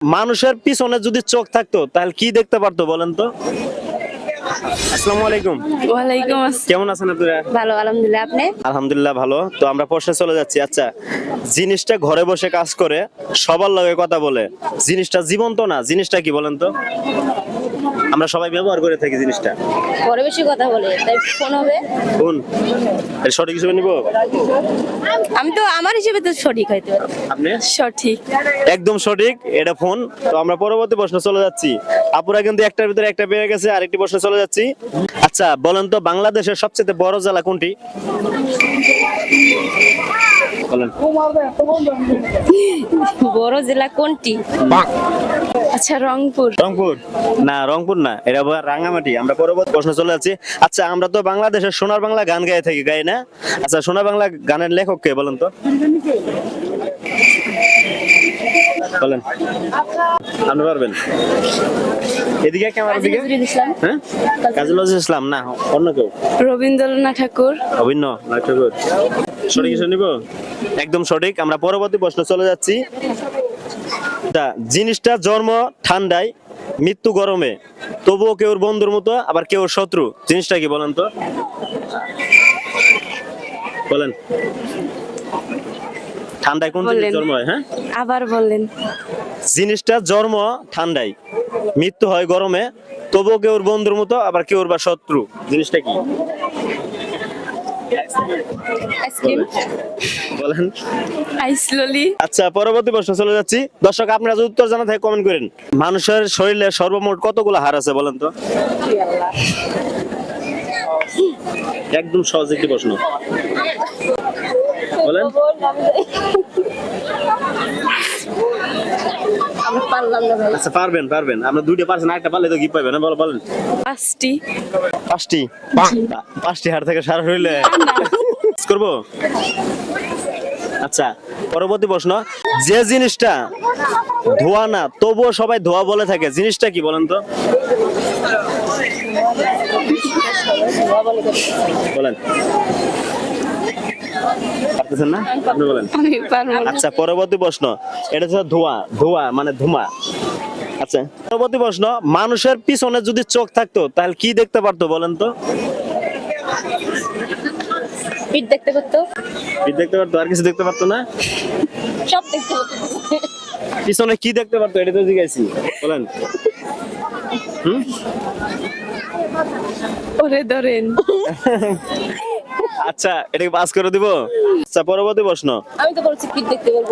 মানুষের পিছনে যদি চোখ থাকতো তাহলে কি দেখতে পারতো বলেন তো? আসসালামু আলাইকুম। ওয়ালাইকুম আসসালাম। কেমন আছেন আপনারা? ভালো আলহামদুলিল্লাহ। আপনি? আলহামদুলিল্লাহ ভালো। তো আমরা প্রশ্নে চলে যাচ্ছি। আচ্ছা জিনিসটা ঘরে বসে কাজ করে সবার লগে কথা বলে জিনিসটা জীবন্ত না? জিনিসটা কি বলেন তো? আমরা সবাই ব্যবহার করে থাকি জিনিসটা। পরে বেশি কথা বলে তাই ফোন হবে? কোন এর সঠিক হিসেবে নিব? আমি তো আমার হিসেবে তো সঠিক হয়তো। আপনি? সঠিক। একদম সঠিক এটা ফোন। তো আমরা পরবর্তী প্রশ্ন চলে যাচ্ছি। আপুরা কিন্তু একটার ভিতরে একটা পেয়ে গেছে আরেকটি প্রশ্ন চলে যাচ্ছি। আচ্ছা বলেন তো বাংলাদেশের সবচেয়ে বড় জেলা কোনটি? বড় জেলা কোনটি? আচ্ছা রংপুর। রংপুর? না রংপুর না এটা আবার রাঙামাটি আমরা পরবর্তী প্রশ্ন চলে যাচ্ছি। আচ্ছা আমরা তো বাংলাদেশের সোনার বাংলা গান গায়ে থাকি গাই না? আচ্ছা সোনার বাংলা গানের লেখক কে বলেন তো? বলেন। আপনি পারবেন। এদিকে ক্যামেরার দিকে? হ্যাঁ? কাজী নজরুল ইসলাম না অন্য কেউ। রবীন্দ্রনাথ ঠাকুর। নয় ঠাকুর। সঠিক নিব? একদম সঠিক। আমরা পরবর্তী প্রশ্ন চলে যাচ্ছি। জিনিসটা জন্ম ঠান্ডায় মৃত্যু গরমে। তবুও কেউ বন্ধুর মতো আবার কেউ শত্রু। জিনিসটা কি বলেন তো? বলেন। ঠান্ডায় কোন জিনিস জন্ম হয় হ্যাঁ? আবার বললেন। জিনিসটা জন্ম ঠান্ডায়। মৃত্যু হয় গরমে তবুও কেউর বন্ধুর মতো আবার কেউর বা শত্রু। জিনিসটা কি? বলেন। আচ্ছা পরবর্তী প্রশ্ন চলে যাচ্ছি। দর্শক আপনারা যদি উত্তর জানা থাকে কমেন্ট করেন। মানুষের শরীরে সর্বমোট কতগুলো হার আছে বলেন তো? একদম সহজ একটি প্রশ্ন। বলেন। আমরা পারলাম না ভাই। আচ্ছা পারবেন পারবেন। আমরা দুইটা পারছেন একটা পারলে তো কি পাইবেন বলো বলেন। পাঁচটি। পাঁচটি? পাঁচটি হাড় থেকে সারা শরীরে করব? আচ্ছা পরবর্তী প্রশ্ন। যে জিনিসটা ধোয়া না তবুও সবাই ধোয়া বলে থাকে। জিনিসটা কি বলেন তো? বলেন। পারতেছেন না? আপনি বলেন। আচ্ছা পরবর্তী প্রশ্ন। এটা হচ্ছে ধোঁয়া ধোঁয়া মানে ধুমা। আচ্ছা পরবর্তী প্রশ্ন মানুষের পিছনে যদি চোখ থাকতো তাহলে কি দেখতে পারতো বলেন তো? পিঠ দেখতে করতো কি দেখতে পারতো আর কিছু দেখতে পারতো না? সব দেখতে করতো পিছনে কি দেখতে পারতো এটা তো জিজ্ঞাসি। বলেন। হুম? ওরে ধরেন। আচ্ছা এটাকে পাস করে দিব? আচ্ছা পরবর্তী প্রশ্ন। আমি তো বলছি কি দেখতে বলব